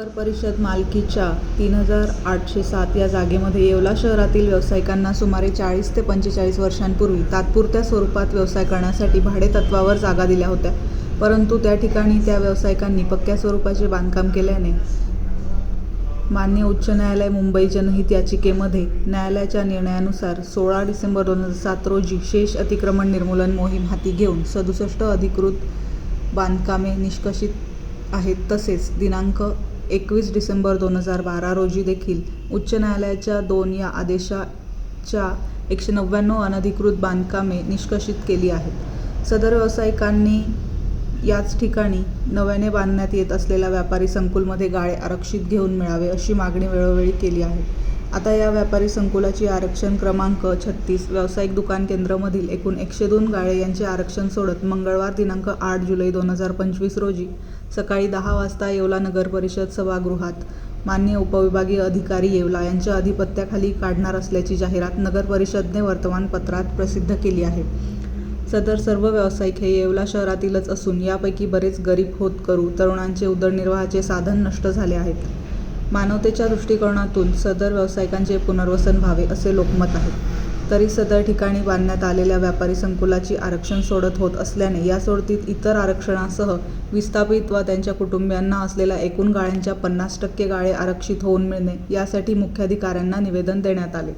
नगर परिषद मालकीच्या तीन हजार आठशे सात या जागेमध्ये येवला शहरातील व्यावसायिकांना सुमारे चाळीस ते पंचेचाळीस वर्षांपूर्वी तात्पुरत्या स्वरूपात व्यवसाय करण्यासाठी भाडेतत्त्वावर जागा दिल्या होत्या. परंतु त्या ठिकाणी त्या व्यावसायिकांनी पक्क्या स्वरूपाचे बांधकाम केल्याने मान्य उच्च न्यायालय मुंबई जनहित याचिकेमध्ये न्यायालयाच्या निर्णयानुसार सोळा डिसेंबर दोन हजार सात रोजी शेष अतिक्रमण निर्मूलन मोहीम हाती घेऊन सदुसष्ट अधिकृत बांधकामे निष्कषित आहेत तसेच दिनांक एकवीस डिसेंबर दोन हजार बारा रोजी देखील उच्च न्यायालयाच्या दोन या आदेशाच्या एकशे नव्याण्णव अनधिकृत बांधकामे निष्कषित केली आहेत. सदर व्यावसायिकांनी याच ठिकाणी नव्याने बांधण्यात येत असलेल्या व्यापारी संकुलमध्ये गाळे आरक्षित घेऊन मिळावे अशी मागणी वेळोवेळी केली आहे. आता या व्यापारी संकुलाची आरक्षण क्रमांक छत्तीस व्यावसायिक दुकान केंद्रमधील एकूण एकशे दोन गाळे यांचे आरक्षण सोडत मंगळवार दिनांक आठ जुलै दोन हजार पंचवीस रोजी सकाळी दहा वाजता येवला नगर परिषद सभागृहात. मान्य उपविभागीय अधिकारी येवला यांच्या अधिपत्याखाली काढणार असल्याची जाहिरात नगर परिषदने वर्तमानपत्रात प्रसिद्ध केली आहे. सदर सर्व व्यावसायिक हे येवला शहरातीलच असून यापैकी बरेच गरीब होत करू तरुणांचे उदरनिर्वाहाचे साधन नष्ट झाले आहेत. मानवतेच्या दृष्टिकोनातून सदर व्यावसायिकांचे पुनर्वसन व्हावे असे लोकमत आहे. तरी सदर ठिकाणी बांधण्यात आलेल्या व्यापारी संकुलाची आरक्षण सोडत होत असल्याने या सोडतीत इतर आरक्षणासह विस्थापित व त्यांच्या कुटुंबियांना असलेल्या एकूण गाळ्यांच्या पन्नास टक्के गाळे आरक्षित होऊन मिळणे यासाठी मुख्याधिकाऱ्यांना निवेदन देण्यात आले.